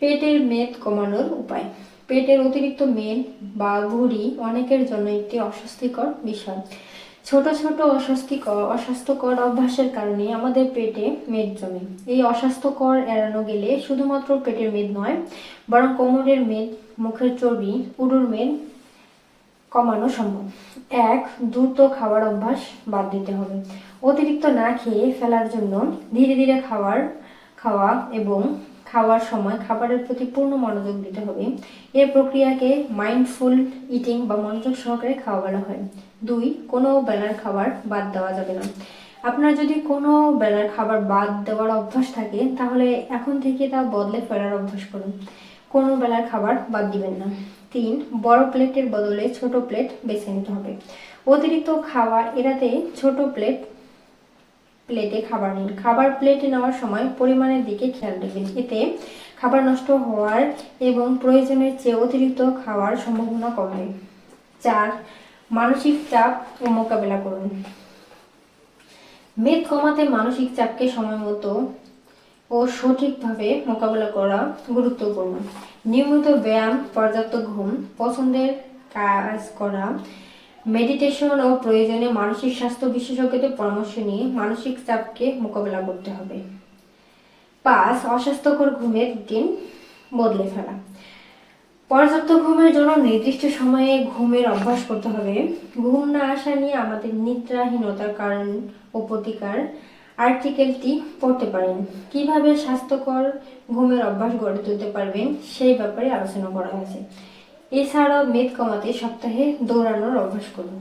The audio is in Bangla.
পেটের মেদ কমানোর উপায়। পেটের অতিরিক্ত মেদ বা ভুঁড়ি অনেকের জন্য একটি অস্বস্তিকর বিষয়। ছোট ছোট অস্বস্তিকর, অস্বাস্থ্যকর অভ্যাসের কারণে আমাদের পেটে মেদ জমে। এই অস্বাস্থ্যকর এড়ানো গেলে শুধুমাত্র পেটের মেদ নয়, বরং কোমরের মেদ, মুখের চর্বি উরুর মেদ কমানো সম্ভব। এক, দ্রুত খাবার অভ্যাস বাদ দিতে হবে। অতিরিক্ত না খেয়ে ফেলার জন্য ধীরে ধীরে খাবার খাওয়া এবং খাওয়ার সময় খাবারের প্রতি পূর্ণ মনোযোগ দিতে হবে। এই প্রক্রিয়াকে মাইন্ডফুল ইটিং বা মনোযোগ সহকারে খাওয়া বলা হয়। দুই, কোনো বেলার খাবার বাদ দেওয়া যাবে না। আপনার যদি কোনো বেলার খাবার বাদ দেওয়ার অভ্যাস থাকে, তাহলে এখন থেকে তা বদলে ফেলার অভ্যাস করুন। কোনো বেলার খাবার বাদ দিবেন না। তিন, বড় প্লেটের বদলে ছোট প্লেট বেছে নিতে হবে। অতিরিক্ত খাওয়া এড়াতে ছোট প্লেট প্লেটে খাবার নিন। খাবার প্লেটে নেওয়ার সময় পরিমাণের দিকে খেয়াল রাখবেন। এতে খাবার নষ্ট হওয়ার এবং প্রয়োজনের চেয়ে অতিরিক্ত খাওয়ার সম্ভাবনা কমে। চার, মানসিক চাপ ও মোকাবেলা করুন। মেদ কমাতে মানসিক চাপকে সময় মতো ও সঠিকভাবে মোকাবেলা করা গুরুত্বপূর্ণ। নিয়মিত ব্যায়াম, পর্যাপ্ত ঘুম, পছন্দের কাজ করা মেডিটেশন ও প্রয়োজনে মানসিক স্বাস্থ্য বিশেষজ্ঞদের পরামর্শ নিয়ে মানসিক চাপকে মোকাবেলা করতে হবে। পাঁচ, অস্বাস্থ্যকর ঘুমের রুটিন বদলে ফেলা। পর্যাপ্ত ঘুমের জন্য নির্দিষ্ট সময়ে ঘুমের অভ্যাস করতে হবে। ঘুম না আসা নিয়ে আমাদের নিদ্রাহীনতার কারণ ও প্রতিকার আর্টিকেলটি পড়তে পারেন। কীভাবে স্বাস্থ্যকর ঘুমের অভ্যাস গড়ে তুলতে পারবেন সেই ব্যাপারে আলোচনা করা হয়েছে। এছাড়াও মেদ কমাতে সপ্তাহে দৌড়ানোর অভ্যাস করুন।